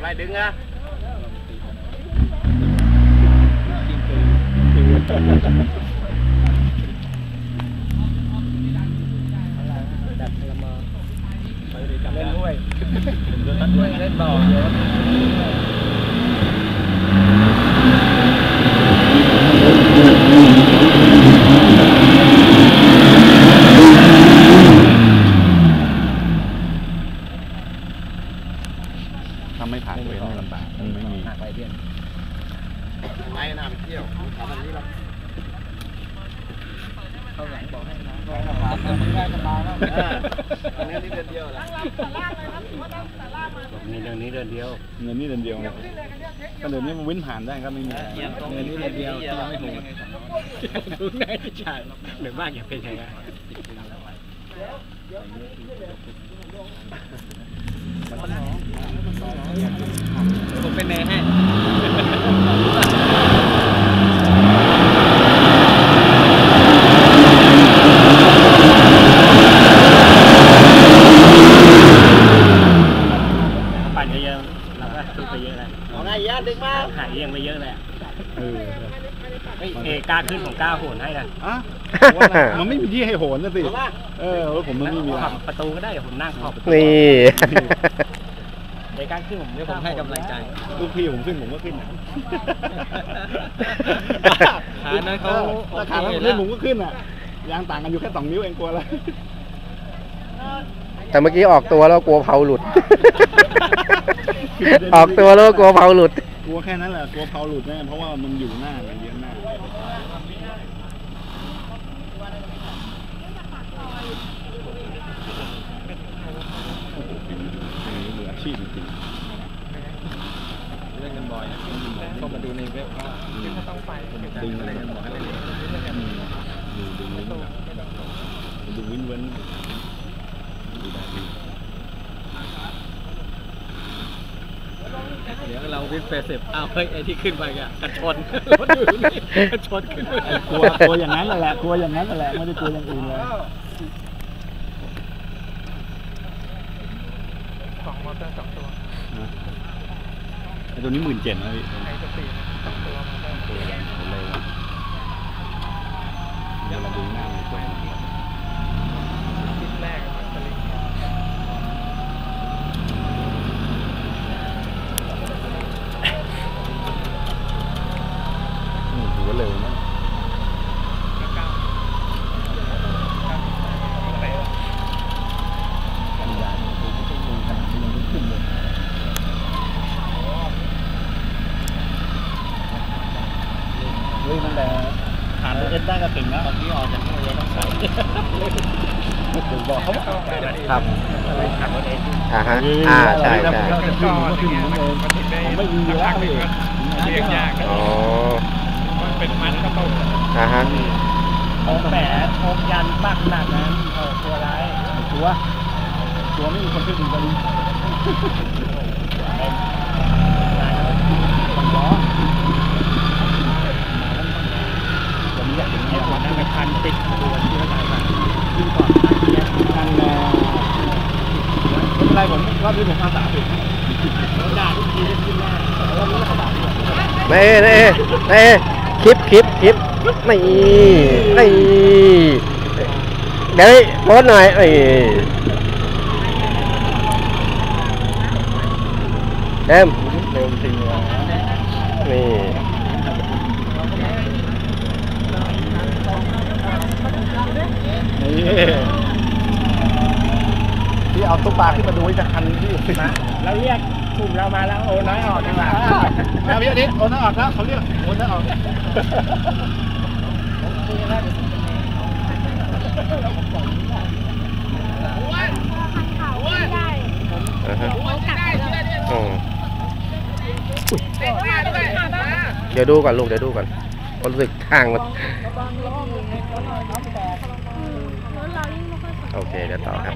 lại đứng á lên nuôi rồi tắt nuôi lên bò rồi Thank you. ไปน่าไปเที่ยวถามแบบนี้แล้วเข้าหลังบอกให้นะได้สบายได้สบายแล้วอันนี้นี่เดือนเดียวแหละมีเดือนนี้เดือนเดียวเงินนี่เดือนเดียวนะก็เดือนนี้มันวินผ่านได้ครับไม่มีอะไรเดือนนี้เดือนเดียวที่ยังไม่ถูกรู้ไงใช่หรือบ้านอย่าเป็นยังไงผมเป็นเนให้ ปั่นเยอะๆเราก็ซื้อไปเยอะเลย เอาไงญาติดึงมา หายเอียงไปเยอะเลยอะ เออ เฮ้ยเอกล้าขึ้นของกล้าโหนให้นะอะมันไม่มีที่ให้โหนนะสิเออรถผมมันไม่มีขัทาบงประตูก็ได้เดี๋ยวผมนั่งขอบประตูนี่ เอกล้าขึ้นผมเดี๋ยวผมให้กำลังใจ ลูกพี่ผมขึ้นผมก็ขึ้นนะขานั้นเขาราคาขึ้นผมก็ขึ้นอะ ยางต่างกันอยู่แค่สองนิ้วเองกลัวอะไรแต่เมื่อกี้ออกตัวแล้วกลัวเผาหลุด ออกตัวแล้วกลัวเผาหลุด กลัวแค่นั้นแหละกลัวเพาหลุดแน่เพราะว่ามันอยู่หน้ามันเยอะหน้าโอ้โหเป็นมืออาชีพจริงเล่นกันบ่อยเข้ามาดูในเว็บก็ต้องไปดึงอะไรกันบอกให้เล่นอืมดูดึงวินแบบดูวินเว้นดูแบบ เดี๋ยวเราวิ่งเฟสเซฟอ้าวเฮ้ยไอ้ที่ขึ้นไปอะกระชนรถอยู่นี่กระชนขึ้นไปกลัวกลัวอย่างนั้นแหละกลัวอย่างนั้นแหละไม่ได้กลัวอย่างอื่นเลยสองมอเตอร์สองตัวนะไอตัวนี้หมื่นเจ็ดนะพี่ไอ้สปีดสองตัวมอเตอร์ ตัวอย่างตัวเลยวะเดี๋ยวเราดูหน้ามันตัวมัน ชิ้นแรกมันสลิง อืมถือว่าเร็วนะกันยานคือไม่ใช่มือขนาดที่ยังไม่ขึ้นเลยเฮ้ยมันแต่ ผ่านเอสได้ก็เก่งแล้วตอนนี้ออกจากนี่เราต้องใส่ถึงบอกเขาว่าครับขับรถเองอ่าฮะอ่าใช่ใช่ก็ขึ้นก็ขึ้นเหมือนเดิมผมไม่มีเยอะเลยเรียกยากอ๋อมันเป็นมันก็ต้องอ่าฮะโอ้แหมโอ้ยันมากขนาดนั้นเออตัวร้ายตัวตัวไม่มีคนขึ้นถึงตอนนี้มันร้อนวันนี้อยากเห็น ไอ้ไอ้หัวหัวนั่นั่นนเป็นพันติดตัวที่ว่าตายไปขึ้นก่อนนั่นแหละไม่เป็นไรผมรอบนี้ผมอาสาผิดด่าทุกทีได้ขึ้นหน้ารอบนี้กระบะดีกว่าเน่เน่เน่คลิปคลิปคลิปนี่นี่เดี๋ยวโพสหน่อยนี่เอ็มเร็วจริงเลยนี่นี่ ที่เอาตุ๊กปลาขึ้นมาดูจะคันที่มาเราเรียกกลุ่มเรามาแล้วโอ้น้อยออกดีกว่าแล้วพี่อาทิตย์โอนน้าออกนะเขาเรียกโอนน้าออกอ่าฮะอืมเดี๋ยวดูก่อนลูกเดี๋ยวดูก่อนรู้สึกข้างมันโอเคเดี๋ยวต่อครับ